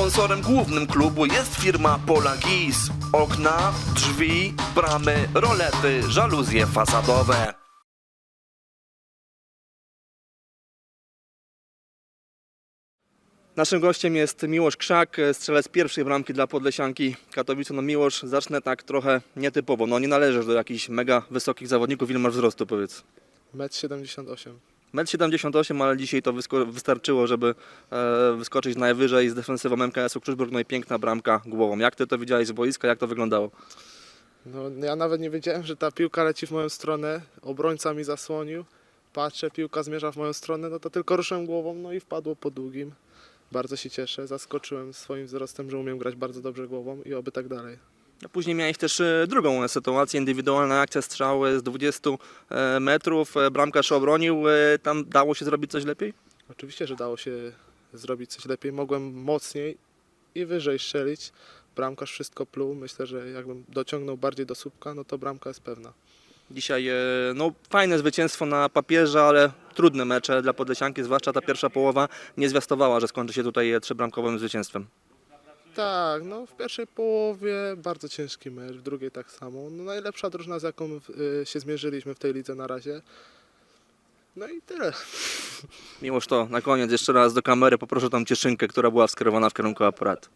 Sponsorem głównym klubu jest firma Polagis. Okna, drzwi, bramy, rolety, żaluzje fasadowe. Naszym gościem jest Miłosz Krzak, strzelec pierwszej bramki dla Podlesianki Katowice. No Miłosz, zacznę tak trochę nietypowo. No nie należysz do jakichś mega wysokich zawodników. Ile masz wzrostu, powiedz? 1,78 m. 1,78 m, ale dzisiaj to wystarczyło, żeby e, wyskoczyć najwyżej z defensywą MKS-u Krzyżburg. No i piękna bramka głową. Jak ty to widziałeś z boiska, jak to wyglądało? No, ja nawet nie wiedziałem, że ta piłka leci w moją stronę. Obrońca mi zasłonił. Patrzę, piłka zmierza w moją stronę, no to tylko ruszyłem głową, no i wpadło po długim. Bardzo się cieszę, zaskoczyłem swoim wzrostem, że umiem grać bardzo dobrze głową i oby tak dalej. A Później miałeś też e, drugą sytuację, indywidualna akcja strzały z 20 e, metrów. E, Bramkarz obronił, tam dało się zrobić coś lepiej? Oczywiście, że dało się zrobić coś lepiej. Mogłem mocniej i wyżej strzelić. Bramkarz wszystko pluł. Myślę, że jakbym dociągnął bardziej do słupka, no to bramka jest pewna. Dzisiaj no, fajne zwycięstwo na papierze, ale trudne mecze dla Podlesianki, zwłaszcza ta pierwsza połowa nie zwiastowała, że skończy się tutaj trzybramkowym zwycięstwem. Tak, no w pierwszej połowie bardzo ciężki mecz, w drugiej tak samo. No, najlepsza drużyna, z jaką y, się zmierzyliśmy w tej lidze na razie. No i tyle. Miłoż to na koniec jeszcze raz do kamery poproszę tą cieszynkę, która była skierowana w kierunku aparatu.